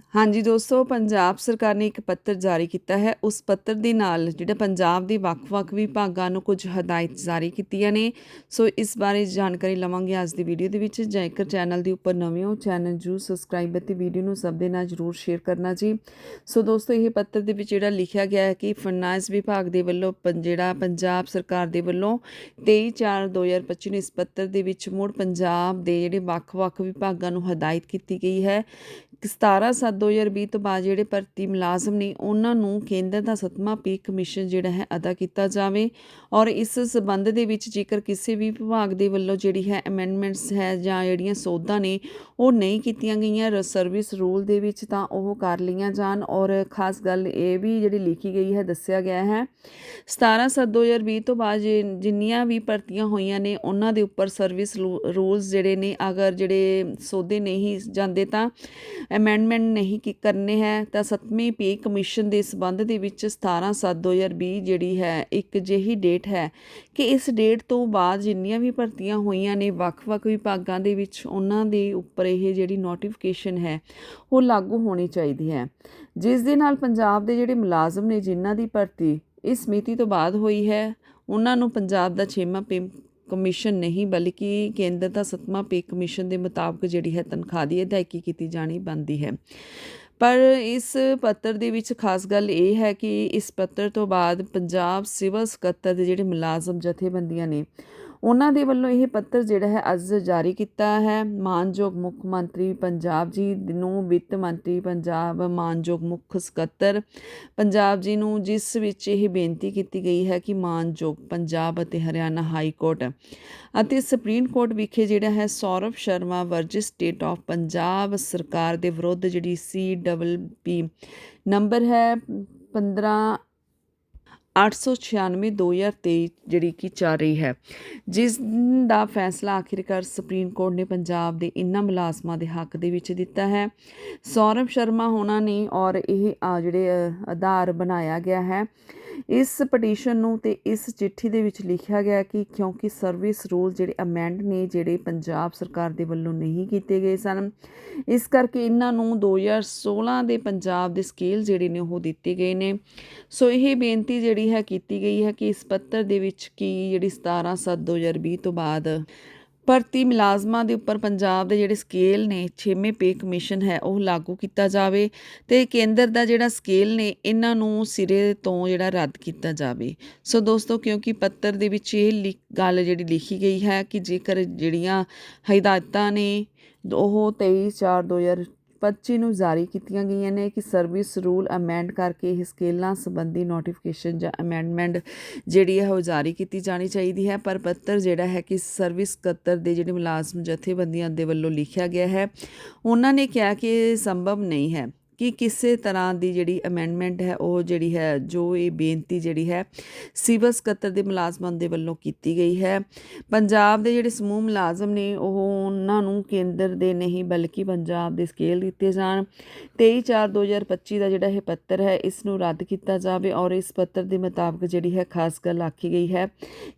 ਹਾਂਜੀ ਦੋਸਤੋ, ਪੰਜਾਬ ਸਰਕਾਰ ਨੇ ਇੱਕ ਪੱਤਰ ਜਾਰੀ ਕੀਤਾ ਹੈ। ਉਸ ਪੱਤਰ ਦੇ ਨਾਲ ਜਿਹੜਾ ਪੰਜਾਬ ਦੇ ਵੱਖ-ਵੱਖ ਵਿਭਾਗਾਂ ਨੂੰ ਕੁਝ ਹਦਾਇਤ ਜਾਰੀ ਕੀਤੀਆਂ ਨੇ। ਸੋ ਇਸ ਬਾਰੇ ਜਾਣਕਾਰੀ ਲਵਾਂਗੇ ਅੱਜ ਦੀ ਵੀਡੀਓ ਦੇ ਵਿੱਚ। ਜੇਕਰ ਚੈਨਲ ਦੇ ਉੱਪਰ ਨਵੇਂ ਹੋ, ਚੈਨਲ ਜਰੂਰ ਸਬਸਕ੍ਰਾਈਬ ਅਤੇ ਵੀਡੀਓ ਨੂੰ ਸਭ ਦੇ ਨਾਲ ਜਰੂਰ ਸ਼ੇਅਰ ਕਰਨਾ ਜੀ। ਸੋ ਦੋਸਤੋ, ਇਹ ਪੱਤਰ ਦੇ ਵਿੱਚ ਜਿਹੜਾ ਲਿਖਿਆ ਗਿਆ ਹੈ ਕਿ ਫਾਈਨਾਂਸ ਵਿਭਾਗ ਦੇ ਵੱਲੋਂ ਪੰ- ਜਿਹੜਾ ਪੰਜਾਬ ਸਰਕਾਰ ਦੇ ਵੱਲੋਂ 23/4/2025 ਨੂੰ ਇਸ ਪੱਤਰ ਦੇ ਵਿੱਚ ਮੁੜ ਪੰਜਾਬ ਦੇ ਜਿਹੜੇ ਵੱਖ-ਵੱਖ ਵਿਭਾਗਾਂ ਨੂੰ ਹਦਾਇਤ ਕੀਤੀ ਗਈ ਹੈ। 17/7/2020 ਤੋਂ ਬਾਅਦ ਜਿਹੜੇ ਭਰਤੀ ਮੁਲਾਜ਼ਮ ਨੇ, ਉਹਨਾਂ ਨੂੰ ਕੇਂਦਰ ਦਾ ਸੱਤਵਾਂ ਪੇ ਕਮਿਸ਼ਨ ਜਿਹੜਾ ਹੈ ਅਦਾ ਕੀਤਾ ਜਾਵੇ। ਔਰ ਇਸ ਸਬੰਧ ਦੇ ਵਿੱਚ ਜੇਕਰ ਕਿਸੇ ਵੀ ਵਿਭਾਗ ਦੇ ਵੱਲੋਂ ਜਿਹੜੀ ਹੈ ਅਮੈਂਡਮੈਂਟਸ ਹੈ ਜਾਂ ਜਿਹੜੀਆਂ ਸੋਧਾਂ ਨੇ, ਉਹ ਨਹੀਂ ਕੀਤੀਆਂ ਗਈਆਂ, ਰ- ਸਰਵਿਸ ਰੂਲ ਦੇ ਵਿੱਚ ਤਾਂ ਉਹ ਕਰ ਲਈਆਂ ਜਾਣ। ਔਰ ਖਾਸ ਗੱਲ ਇਹ ਵੀ ਜਿਹੜੀ ਲਿਖੀ ਗਈ ਹੈ, ਦੱਸਿਆ ਗਿਆ ਹੈ 17/7/2020 ਤੋਂ ਬਾਅਦ ਜਿ- ਜਿੰਨੀਆਂ ਵੀ ਭਰਤੀਆਂ ਹੋਈਆਂ ਨੇ, ਉਹਨਾਂ ਦੇ ਉੱਪਰ ਸਰਵਿਸ ਰੂਲਸ ਜਿਹੜੇ ਨੇ, ਅਗਰ ਜਿਹੜੇ ਸੋਧੇ ਨਹੀਂ ਜਾਂਦੇ ਤਾਂ ਅਮੈਂਡਮੈਂਟ ਨਹੀਂ ਕੀ ਕਰਨੇ ਹੈ, ਤਾਂ ਸੱਤਵੀਂ ਪੇ ਕਮਿਸ਼ਨ ਦੇ ਸਬੰਧ ਦੇ ਵਿੱਚ 17/7/2020 ਜਿਹੜੀ ਹੈ, ਇੱਕ ਜਿਹੀ ਡੇਟ ਹੈ ਕਿ ਇਸ ਡੇਟ ਤੋਂ ਬਾਅਦ ਜਿੰਨੀਆਂ ਵੀ ਭਰਤੀਆਂ ਹੋਈਆਂ ਨੇ, ਵੱਖ-ਵੱਖ ਵਿਭਾਗਾਂ ਦੇ ਵਿੱਚ ਉਹਨਾਂ ਦੇ ਉੱਪਰ ਇਹ ਜਿਹੜੀ ਨੋਟੀਫਿਕੇਸ਼ਨ ਹੈ, ਉਹ ਲਾਗੂ ਹੋਣੀ ਚਾਹੀਦੀ ਹੈ। ਜਿਸ ਦੇ ਨਾਲ ਪੰਜਾਬ ਦੇ ਜਿਹੜੇ ਮੁਲਾਜ਼ਮ ਨੇ, ਜਿਨ੍ਹਾਂ ਦੀ ਭਰਤੀ ਇਸ ਮਿਤੀ ਤੋਂ ਬਾਅਦ ਹੋਈ ਹੈ, ਉਹਨਾਂ ਨੂੰ ਪੰਜਾਬ ਦਾ ਛੇਵਾਂ ਪੇ ਕਮਿਸ਼ਨ ਨਹੀਂ, ਬਲਕਿ ਕੇਂਦਰ ਦਾ ਸੱਤਵਾਂ ਪੇ ਕਮਿਸ਼ਨ ਦੇ ਮੁਤਾਬਕ ਜਿਹੜੀ ਹੈ ਤਨਖਾਹ ਦੀ ਅਦਾਇਗੀ ਕੀਤੀ ਜਾਣੀ ਬਣਦੀ ਹੈ। ਪਰ ਇਸ ਪੱਤਰ ਦੇ ਵਿੱਚ ਖਾਸ ਗੱਲ ਇਹ ਹੈ ਕਿ ਇਸ ਪੱਤਰ ਤੋਂ ਬਾਅਦ ਪੰਜਾਬ ਸਿਵਲ ਸਕੱਤਰ ਦੇ ਜਿਹੜੇ ਮੁਲਾਜ਼ਮ ਜਥੇਬੰਦੀਆਂ ਨੇ ਉਹਨਾਂ ਦੇ ਵੱਲੋਂ ਇਹ ਪੱਤਰ ਜਿਹੜਾ ਹੈ ਅੱਜ ਜਾਰੀ ਕੀਤਾ ਹੈ। ਮਾਨਯੋਗ ਮੁੱਖ ਮੰਤਰੀ ਪੰਜਾਬ ਜੀ ਨੂੰ ਵਿੱਤ ਮੰਤਰੀ ਪੰਜਾਬ ਮਾਨਯੋਗ ਮੁੱਖ ਸਕੱਤਰ ਪੰਜਾਬ ਜੀ ਨੂੰ ਜਿਸ ਵਿੱਚ ਇਹ ਬੇਨਤੀ ਕੀਤੀ ਗਈ ਹੈ ਕਿ ਮਾਨਯੋਗ ਪੰਜਾਬ ਅਤੇ ਹਰਿਆਣਾ ਹਾਈ ਕੋਰਟ ਅਤੇ ਸੁਪਰੀਮ ਕੋਰਟ ਵਿਖੇ ਜਿਹੜਾ ਹੈ Saurav Sharma versus state of Punjab ਸਰਕਾਰ ਦੇ ਵਿਰੁੱਧ ਜਿਹੜੀ ਸੀ ਡਬਲ ਪੀ ਨੰਬਰ ਹੈ 15 896 2023 ਜਿਹੜੀ ਕਿ ਚੱਲ ਰਹੀ ਹੈ। ਜਿਸ ਦਾ ਫੈਸਲਾ ਆਖਿਰਕਾਰ ਸੁਪਰੀਮ ਕੋਰਟ ਨੇ ਪੰਜਾਬ ਦੇ ਇਨ੍ਹਾਂ ਮੁਲਾਜ਼ਮਾਂ ਦੇ ਹੱਕ ਦੇ ਵਿੱਚ ਦਿੱਤਾ ਹੈ। ਸੌਰਵ ਸ਼ਰਮਾ ਹੋਣਾ ਨੇ ਔਰ ਇਹ ਆ ਜਿਹੜੇ ਆਧਾਰ ਬਣਾਇਆ ਗਿਆ ਹੈ। ਇਸ ਪਟੀਸ਼ਨ ਨੂੰ ਤੇ ਇਸ ਚਿੱਠੀ ਦੇ ਵਿੱਚ ਲਿਖਿਆ ਗਿਆ ਕਿ ਕਿਉਂਕਿ ਸਰਵਿਸ ਰੂਲ ਜਿਹੜੇ ਅਮੈਂਡ ਨੇ, ਜਿਹੜੇ ਪੰਜਾਬ ਸਰਕਾਰ ਦੇ ਵੱਲੋਂ ਨਹੀਂ ਕੀਤੇ ਗਏ ਸਨ, ਇਸ ਕਰਕੇ ਇਹਨਾਂ ਨੂੰ 2016 ਦੇ ਪੰਜਾਬ ਦੇ ਸਕੇਲ ਜਿਹੜੇ ਨੇ ਉਹ ਦਿੱਤੇ ਗਏ ਨੇ। ਸੋ ਇਹ ਬੇਨਤੀ ਜਿਹੜੀ ਹੈ ਕੀਤੀ ਗਈ ਹੈ ਕਿ ਇਸ ਪੱਤਰ ਦੇ ਵਿੱਚ ਕੀ ਜਿਹੜੀ 17 7 2020 ਤੋਂ ਬਾਅਦ ਭਰਤੀ ਮੁਲਾਜ਼ਮਾਂ ਦੇ ਉੱਪਰ ਪੰਜਾਬ ਦੇ ਜਿਹੜੇ ਸਕੇਲ ਨੇ, ਛੇਵੇਂ ਪੇ ਕਮਿਸ਼ਨ ਹੈ, ਉਹ ਲਾਗੂ ਕੀਤਾ ਜਾਵੇ ਤੇ ਕੇਂਦਰ ਦਾ ਜਿਹੜਾ ਸਕੇਲ ਨੇ, ਇਹਨਾਂ ਨੂੰ ਸਿਰੇ ਤੋਂ ਜਿਹੜਾ ਰੱਦ ਕੀਤਾ ਜਾਵੇ। ਸੋ ਦੋਸਤੋ, ਕਿਉਂਕਿ ਪੱਤਰ ਦੇ ਵਿੱਚ ਇਹ ਲਿ- ਗੱਲ ਜਿਹੜੀ ਲਿਖੀ ਗਈ ਹੈ ਕਿ ਜੇਕਰ ਜਿਹੜੀਆਂ ਹਦਾਇਤਾਂ ਨੇ, ਉਹ ਪਰਚੀ ਨੂੰ ਜਾਰੀ ਕੀਤੀਆਂ ਗਈਆਂ ਨੇ ਕਿ ਸਰਵਿਸ ਰੂਲ ਅਮੈਂਡ ਕਰਕੇ ਇਹ ਸਕੇਲਾਂ ਸੰਬੰਧੀ ਨੋਟੀਫਿਕੇਸ਼ਨ ਜਾਂ ਅਮੈਂਡਮੈਂਟ ਜਿਹੜੀ ਹੈ ਉਹ ਜਾਰੀ ਕੀਤੀ ਜਾਣੀ ਚਾਹੀਦੀ ਹੈ। ਪਰ ਪੱਤਰ ਜਿਹੜਾ ਹੈ ਕਿ ਸਰਵਿਸ ਸਕੱਤਰ ਦੇ ਜਿਹੜੇ ਮੁਲਾਜ਼ਮ ਜਥੇਬੰਦੀਆਂ ਦੇ ਵੱਲੋਂ ਲਿਖਿਆ ਗਿਆ ਹੈ, ਉਹਨਾਂ ਨੇ ਕਿਹਾ ਕਿ ਇਹ ਸੰਭਵ ਨਹੀਂ ਹੈ। ਕਿ ਕਿਸੇ ਤਰ੍ਹਾਂ ਦੀ ਜਿਹੜੀ ਅਮੈਂਡਮੈਂਟ ਹੈ, ਉਹ ਜਿਹੜੀ ਹੈ, ਜੋ ਇਹ ਬੇਨਤੀ ਜਿਹੜੀ ਹੈ, ਸਿਵਲ ਸਕੱਤਰ ਦੇ ਮੁਲਾਜ਼ਮਾਂ ਦੇ ਵੱਲੋਂ ਕੀਤੀ ਗਈ ਹੈ। ਪੰਜਾਬ ਦੇ ਜਿਹੜੇ ਸਮੂਹ ਮੁਲਾਜ਼ਮ ਨੇ, ਉਹ ਉਹਨਾਂ ਨੂੰ ਕੇਂਦਰ ਦੇ ਨਹੀਂ, ਬਲਕਿ ਪੰਜਾਬ ਦੇ ਸਕੇਲ ਦਿੱਤੇ ਜਾਣ। 23/4/2025 ਦਾ ਜਿਹੜਾ ਇਹ ਪੱਤਰ ਹੈ, ਇਸ ਨੂੰ ਰੱਦ ਕੀਤਾ ਜਾਵੇ ਔਰ ਇਸ ਪੱਤਰ ਦੇ ਮੁਤਾਬਕ ਜਿਹੜੀ ਹੈ, ਖਾਸ ਗੱਲ ਆਖੀ ਗਈ ਹੈ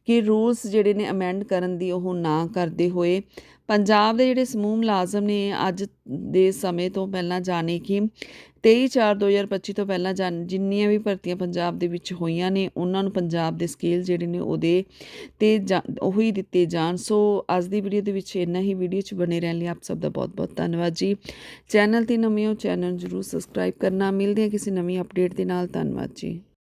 ਕਿ ਰੂਲਸ ਜਿਹੜੇ ਨੇ ਅਮੈਂਡ ਕਰਨ ਦੀ ਉਹ ਨਾ ਕਰਦੇ ਹੋਏ ਪੰਜਾਬ ਦੇ ਜਿਹੜੇ ਸਮੂਹ ਮੁਲਾਜ਼ਮ ਨੇ ਅੱਜ ਦੇ ਸਮੇਂ ਤੋਂ ਪਹਿਲਾਂ ਜਾਣੇ ਕਿ 23/4/2025 ਤੋਂ ਪਹਿਲਾਂ ਜਾਣ ਜਿੰਨੀਆਂ ਵੀ ਭਰਤੀਆਂ ਪੰਜਾਬ ਦੇ ਵਿੱਚ ਹੋਈਆਂ ਨੇ, ਉਹਨਾਂ ਨੂੰ ਪੰਜਾਬ ਦੇ ਸਕੇਲ ਜਿਹੜੇ ਨੇ ਉਹਦੇ ਤੇ ਜਾ- ਉਹੀ ਦਿੱਤੇ ਜਾਣ। ਸੋ ਅੱਜ ਦੀ ਵੀਡੀਓ ਦੇ ਵਿੱਚ ਇੰਨਾ ਹੀ। ਵੀਡੀਓ 'ਚ ਬਣੇ ਰਹਿਣ ਲਈ ਆਪ ਸਭ ਦਾ ਬਹੁਤ ਬਹੁਤ ਧੰਨਵਾਦ ਜੀ। ਚੈਨਲ ਤੇ ਨਵੇਂ ਹੋ, ਚੈਨਲ ਜਰੂਰ ਸਬਸਕ੍ਰਾਈਬ ਕਰਨਾ। ਮਿਲਦੇ ਹਾਂ ਕਿਸੇ ਨਵੀਂ ਅਪਡੇਟ ਦੇ ਨਾਲ। ਧੰਨਵਾਦ ਜੀ।